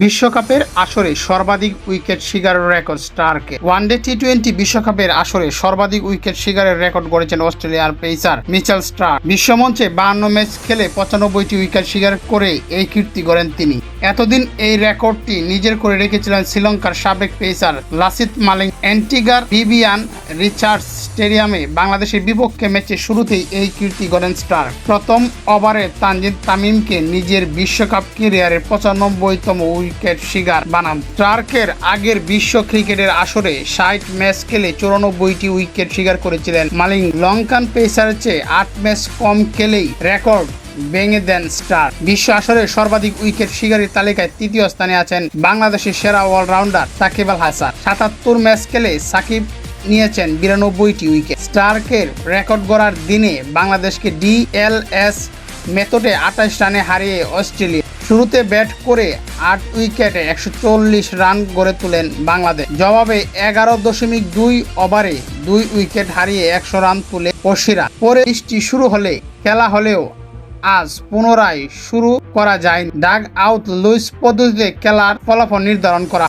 বিশ্বকাপের আসরে সর্বাধিক উইকেট শিকারের রেকর্ড স্টারকে। ওয়ানডে টি টোয়েন্টি বিশ্বকাপের আসরে সর্বাধিক উইকেট শিকারের রেকর্ড গড়েছেন অস্ট্রেলিয়ার পেসার মিচেল স্টার বিশ্বমঞ্চে বাহান্ন ম্যাচ খেলে পঁচানব্বইটি উইকেট শিকার করে এই কীর্তি গড়েন তিনি। এতদিন এই রেকর্ডটি নিজের করে রেখেছিলেন শ্রীলঙ্কার সাবেক পেসার লাসিত মালিং। অ্যান্টিগার বিবিয়ান রিচার্ডস স্টেডিয়ামে বাংলাদেশের বিপক্ষে ম্যাচে শুরুতেই এই কীর্তি গড়েন স্টার। প্রথম ওভারে তানজিদ তামিমকে নিজের বিশ্বকাপ ক্যারিয়ারের পঁচানব্বইতম উইকেট শিকার বানান। স্টার্কের আগের বিশ্ব ক্রিকেটের আসরে ষাট ম্যাচ খেলে চুরানব্বইটি উইকেট শিকার করেছিলেন মালিং। লঙ্কান পেসারের চেয়ে আট ম্যাচ কম খেলেই রেকর্ড ভেঙে দেন স্টার। বিশ্ব আসরে সর্বাধিক উইকেট শিকারীর তালিকায় তৃতীয় স্থানে আছেন বাংলাদেশের সেরা অলরাউন্ডার সাকিব আল হাসান। সাতাত্তর ম্যাচ খেলে সাকিব নিয়েছেন বিরানব্বইটি উইকেট। স্টার্কের রেকর্ড গড়ার দিনে বাংলাদেশকে ডিএলএস মেথডে আঠাশ রানে হারিয়ে অস্ট্রেলিয়া। শুরুতে ব্যাট করে আট উইকেটে একশো চল্লিশ রান গড়ে তোলেন বাংলাদেশ। জবাবে এগারো দশমিক দুই ওভারে দুই উইকেট হারিয়ে একশো রান তুলে অশিরা পরে বৃষ্টি শুরু হলে, খেলা হলেও আজ পুনরায় শুরু করা যায় ডাগ আউট লুইস পদ্ধতিতে খেলার ফলাফল নির্ধারণ করা